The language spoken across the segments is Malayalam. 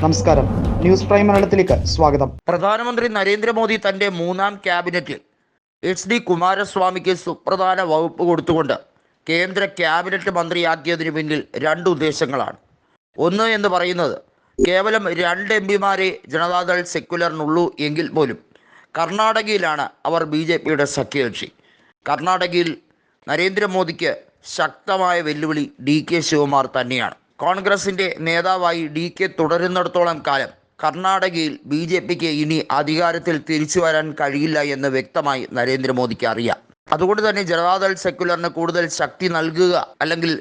നമസ്കാരം. ന്യൂസ് പ്രൈം മലയാളത്തിലേക്ക് സ്വാഗതം. പ്രധാനമന്ത്രി നരേന്ദ്രമോദി തന്റെ മൂന്നാം ക്യാബിനറ്റിൽ എച്ച് ഡി കുമാരസ്വാമിക്ക് സുപ്രധാന വകുപ്പ് കൊടുത്തുകൊണ്ട് കേന്ദ്ര ക്യാബിനറ്റ് മന്ത്രിയാക്കിയതിനു പിന്നിൽ രണ്ട് ഉദ്ദേശങ്ങളാണ്. ഒന്ന് എന്ന് പറയുന്നത് കേവലം രണ്ട് എം പിമാരെ ജനതാദൾ സെക്യുലറിനുള്ളൂ എങ്കിൽ പോലും കർണാടകയിലാണ് അവർ ബി ജെ പിയുടെ സഖ്യകക്ഷി. കർണാടകയിൽ നരേന്ദ്രമോദിക്ക് ശക്തമായ വെല്ലുവിളി ഡി കെ ശിവകുമാർ തന്നെയാണ്. കോൺഗ്രസിന്റെ നേതാവായി ഡി കെ തുടരുന്നിടത്തോളം കാലം കർണാടകയിൽ ബി ജെ പിക്ക് ഇനി അധികാരത്തിൽ തിരിച്ചു വരാൻ കഴിയില്ല എന്ന് വ്യക്തമായി നരേന്ദ്രമോദിക്ക് അറിയാം. അതുകൊണ്ട് തന്നെ ജനതാദൾ സെക്യുലറിന് കൂടുതൽ ശക്തി നൽകുക അല്ലെങ്കിൽ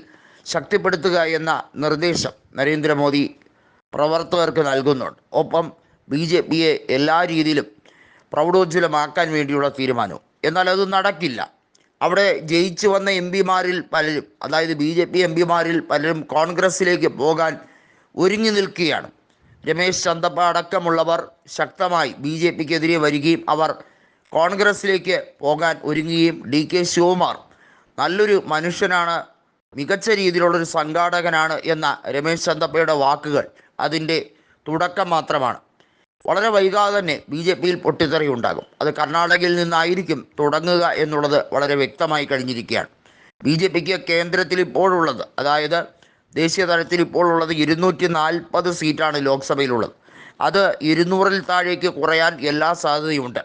ശക്തിപ്പെടുത്തുക എന്ന നിർദ്ദേശം നരേന്ദ്രമോദി പ്രവർത്തകർക്ക് നൽകുന്നുണ്ട്. ഒപ്പം ബി ജെ പിയെ എല്ലാ രീതിയിലും പ്രൗഢോജ്വലമാക്കാൻ വേണ്ടിയുള്ള തീരുമാനവും. എന്നാൽ അത് നടക്കില്ല. അവിടെ ജയിച്ചു വന്ന എം പിമാരിൽ പലരും അതായത് ബി ജെ പി എം പിമാരിൽ പലരും കോൺഗ്രസ്സിലേക്ക് പോകാൻ ഒരുങ്ങി നിൽക്കുകയാണ്. രമേശ് ചന്തപ്പ അടക്കമുള്ളവർ ശക്തമായി ബി ജെ പിക്കെതിരെ വരികയും അവർ കോൺഗ്രസ്സിലേക്ക് പോകാൻ ഒരുങ്ങുകയും ഡി കെ ശിവകുമാർ നല്ലൊരു മനുഷ്യനാണ് മികച്ച രീതിയിലുള്ളൊരു സംഘാടകനാണ് എന്ന രമേശ് ചന്തപ്പയുടെ വാക്കുകൾ അതിന്റെ തുടക്കം മാത്രമാണ്. വളരെ വൈകാതെ തന്നെ ബി ജെ പിയിൽ പൊട്ടിത്തെറി ഉണ്ടാകും. അത് കർണാടകയിൽ നിന്നായിരിക്കും തുടങ്ങുക എന്നുള്ളത് വളരെ വ്യക്തമായി കഴിഞ്ഞിരിക്കുകയാണ്. ബി ജെ പിക്ക് കേന്ദ്രത്തിൽ ഇപ്പോഴുള്ളത് അതായത് ദേശീയ തലത്തിൽ ഇപ്പോൾ ഉള്ളത് ഇരുന്നൂറ്റി നാൽപ്പത് സീറ്റാണ് ലോക്സഭയിലുള്ളത്. അത് ഇരുന്നൂറിൽ താഴേക്ക് കുറയാൻ എല്ലാ സാധ്യതയുമുണ്ട്.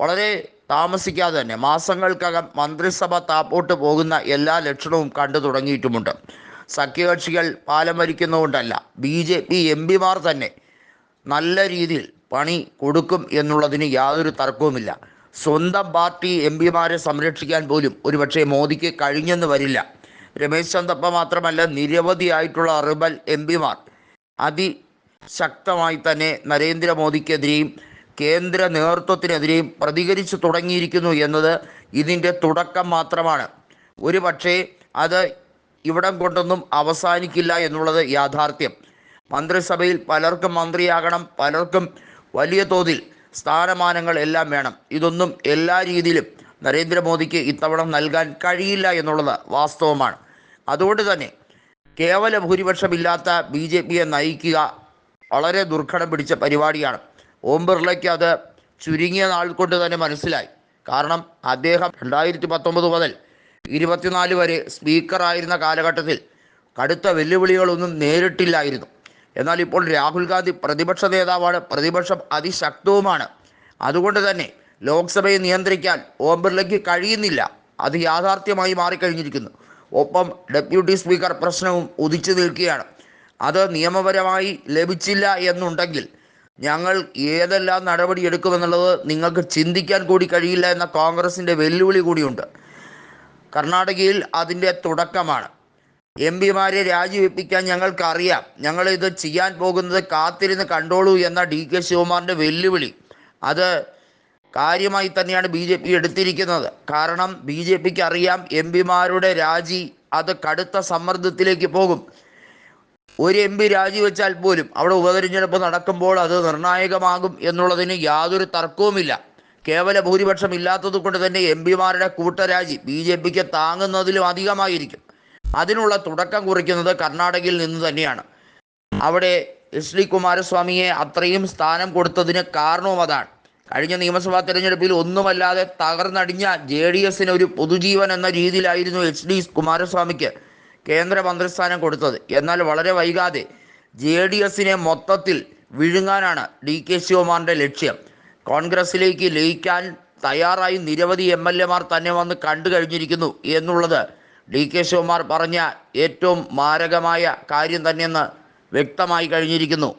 വളരെ താമസിക്കാതെ തന്നെ മാസങ്ങൾക്കകം മന്ത്രിസഭ താപ്പോട്ട് പോകുന്ന എല്ലാ ലക്ഷണവും കണ്ടു തുടങ്ങിയിട്ടുമുണ്ട്. സഖ്യകക്ഷികൾ പാലം വരിക്കുന്നതുകൊണ്ടല്ല ബി ജെ പി എം പിമാർ തന്നെ നല്ല രീതിയിൽ പണി കൊടുക്കും എന്നുള്ളതിന് യാതൊരു തർക്കവുമില്ല. സ്വന്തം പാർട്ടി എം പിമാരെ സംരക്ഷിക്കാൻ പോലും ഒരുപക്ഷെ മോദിക്ക് കഴിഞ്ഞെന്ന് വരില്ല. രമേശ് ചന്ദപ്പ മാത്രമല്ല നിരവധിയായിട്ടുള്ള റിബൽ എം പിമാർ അതിശക്തമായി തന്നെ നരേന്ദ്രമോദിക്കെതിരെയും കേന്ദ്ര നേതൃത്വത്തിനെതിരെയും പ്രതികരിച്ചു തുടങ്ങിയിരിക്കുന്നു എന്നത് ഇതിന്റെ തുടക്കം മാത്രമാണ്. ഒരു പക്ഷേ അത് ഇവിടം കൊണ്ടൊന്നും അവസാനിക്കില്ല എന്നുള്ളത് യാഥാർത്ഥ്യം. മന്ത്രിസഭയിൽ പലർക്കും മന്ത്രിയാകണം പലർക്കും വലിയ തോതിൽ സ്ഥാനമാനങ്ങൾ എല്ലാം വേണം. ഇതൊന്നും എല്ലാ രീതിയിലും നരേന്ദ്രമോദിക്ക് ഇത്തവണ നൽകാൻ കഴിയില്ല എന്നുള്ളത് വാസ്തവമാണ്. അതുകൊണ്ട് തന്നെ കേവല ഭൂരിപക്ഷമില്ലാത്ത ബി ജെ പിയെ നയിക്കുക വളരെ ദുർഘടം പിടിച്ച പരിപാടിയാണ്. ഓം ബിർളയ്ക്ക് അത് ചുരുങ്ങിയ നാൾ കൊണ്ട് തന്നെ മനസ്സിലായി. കാരണം അദ്ദേഹം രണ്ടായിരത്തി പത്തൊമ്പത് മുതൽ ഇരുപത്തിനാല് വരെ സ്പീക്കറായിരുന്ന കാലഘട്ടത്തിൽ കടുത്ത വെല്ലുവിളികളൊന്നും നേരിട്ടില്ലായിരുന്നു. എന്നാൽ ഇപ്പോൾ രാഹുൽ ഗാന്ധി പ്രതിപക്ഷ നേതാവാണ്. പ്രതിപക്ഷം അതിശക്തവുമാണ്. അതുകൊണ്ട് തന്നെ ലോക്സഭയെ നിയന്ത്രിക്കാൻ ഓം ബിർളയ്ക്ക് കഴിയുന്നില്ല. അത് യാഥാർത്ഥ്യമായി മാറിക്കഴിഞ്ഞിരിക്കുന്നു. ഒപ്പം ഡെപ്യൂട്ടി സ്പീക്കർ പ്രശ്നവും ഉദിച്ചു നിൽക്കുകയാണ്. അത് നിയമപരമായി ലഭിച്ചില്ല എന്നുണ്ടെങ്കിൽ ഞങ്ങൾ ഏതെല്ലാം നടപടി എടുക്കുമെന്നുള്ളത് നിങ്ങൾക്ക് ചിന്തിക്കാൻ കൂടി കഴിയില്ല എന്ന കോൺഗ്രസിന്റെ വെല്ലുവിളി കൂടിയുണ്ട്. കർണാടകയിൽ അതിന്റെ തുടക്കമാണ്. എം പിമാരെ രാജിവെപ്പിക്കാൻ ഞങ്ങൾക്കറിയാം. ഞങ്ങളിത് ചെയ്യാൻ പോകുന്നത് കാത്തിരുന്ന് കണ്ടോളൂ എന്ന ഡി കെ ശിവകുമാറിന്റെ വെല്ലുവിളി. അത് കാര്യമായി തന്നെയാണ് ബി ജെ പി എടുത്തിരിക്കുന്നത്. കാരണം ബി ജെ പിക്ക് അറിയാം എം പിമാരുടെ രാജി അത് കടുത്ത സമ്മർദ്ദത്തിലേക്ക് പോകും. ഒരു എം പി രാജിവെച്ചാൽ പോലും അവിടെ ഉപതെരഞ്ഞെടുപ്പ് നടക്കുമ്പോൾ അത് നിർണായകമാകും എന്നുള്ളതിന് യാതൊരു തർക്കവുമില്ല. കേവല ഭൂരിപക്ഷം ഇല്ലാത്തത് കൊണ്ട് തന്നെ എം പിമാരുടെ കൂട്ടരാജി ബി ജെ പിക്ക് താങ്ങുന്നതിലും അധികമായിരിക്കും. അതിനുള്ള തുടക്കം കുറിക്കുന്നത് കർണാടകയിൽ നിന്ന് തന്നെയാണ്. അവിടെ എസ് ഡി കുമാരസ്വാമിയെ അത്രയും സ്ഥാനം കൊടുത്തതിന് കാരണവും അതാണ്. കഴിഞ്ഞ നിയമസഭാ തെരഞ്ഞെടുപ്പിൽ ഒന്നുമല്ലാതെ തകർന്നടിഞ്ഞ ജെ ഡി എസിന് ഒരു പൊതുജീവൻ എന്ന രീതിയിലായിരുന്നു എച്ച് ഡി കുമാരസ്വാമിക്ക് കേന്ദ്ര മന്ത്രിസ്ഥാനം കൊടുത്തത്. എന്നാൽ വളരെ വൈകാതെ ജെ ഡി എസിനെ മൊത്തത്തിൽ വിഴുങ്ങാനാണ് ഡി കെ ശിവകുമാറിന്റെ ലക്ഷ്യം. കോൺഗ്രസിലേക്ക് ലയിക്കാൻ തയ്യാറായി നിരവധി എം എൽ എമാർ തന്നെ വന്ന് കണ്ടു കഴിഞ്ഞിരിക്കുന്നു എന്നുള്ളത് ഡി കെ ശിവകുമാർ പറഞ്ഞ ഏറ്റവും മാരകമായ കാര്യം തന്നെയെന്ന് വ്യക്തമായി കഴിഞ്ഞിരിക്കുന്നു.